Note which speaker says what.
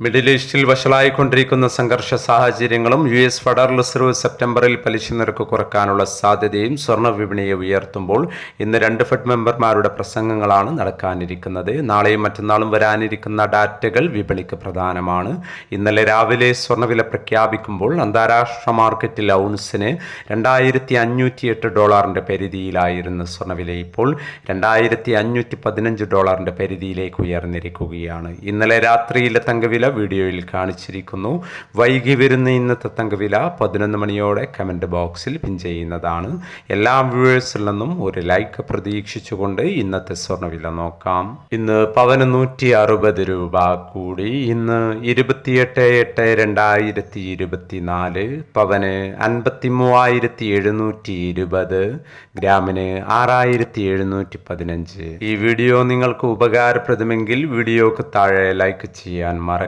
Speaker 1: Middle ഈസ്റ്റിൽ വഷളായിക്കൊണ്ടിരിക്കുന്ന സംഘർഷ സാഹചര്യങ്ങളും യു എസ് ഫെഡറൽ റിസർവ് സെപ്റ്റംബറിൽ പലിശ നിരക്ക് കുറക്കാനുള്ള സാധ്യതയും സ്വർണ വിപണിയെ ഉയർത്തുമ്പോൾ ഇന്ന് രണ്ട് ഫെഡ് മെമ്പർമാരുടെ പ്രസംഗങ്ങളാണ് നടക്കാനിരിക്കുന്നത്. നാളെയും മറ്റന്നാളും വരാനിരിക്കുന്ന ഡാറ്റകൾ വിപണിക്ക് പ്രധാനമാണ്. ഇന്നലെ രാവിലെ സ്വർണവില പ്രഖ്യാപിക്കുമ്പോൾ അന്താരാഷ്ട്ര മാർക്കറ്റിൽ ഔൺസിന് രണ്ടായിരത്തി അഞ്ഞൂറ്റി എട്ട് ഡോളറിന്റെ പരിധിയിലായിരുന്ന സ്വർണവില ഇപ്പോൾ രണ്ടായിരത്തി അഞ്ഞൂറ്റി പതിനഞ്ച് ഡോളറിന്റെ പരിധിയിലേക്ക് ഉയർന്നിരിക്കുകയാണ്. ഇന്നലെ രാത്രിയിലെ തങ്കവില വീഡിയോയിൽ കാണിച്ചിരിക്കുന്നു. വൈകി വരുന്ന ഇന്നത്തെ തങ്കവില പതിനൊന്ന് മണിയോടെ കമന്റ് ബോക്സിൽ പിൻ ചെയ്യുന്നതാണ്. എല്ലാ വ്യൂവേഴ്സിൽ നിന്നും ഒരു ലൈക്ക് പ്രതീക്ഷിച്ചുകൊണ്ട് ഇന്നത്തെ സ്വർണവില നോക്കാം. ഇന്ന് പവന് നൂറ്റി അറുപത് രൂപ കൂടി. ഇന്ന് ഇരുപത്തിയെട്ട് എട്ട് രണ്ടായിരത്തി ഇരുപത്തി നാല് പവന് അൻപത്തി മൂവായിരത്തി എഴുന്നൂറ്റി ഇരുപത് ഗ്രാമിന് ആറായിരത്തി എഴുന്നൂറ്റി പതിനഞ്ച് ഈ വീഡിയോ നിങ്ങൾക്ക് ഉപകാരപ്രദമെങ്കിൽ വീഡിയോക്ക് താഴെ ലൈക്ക് ചെയ്യാൻ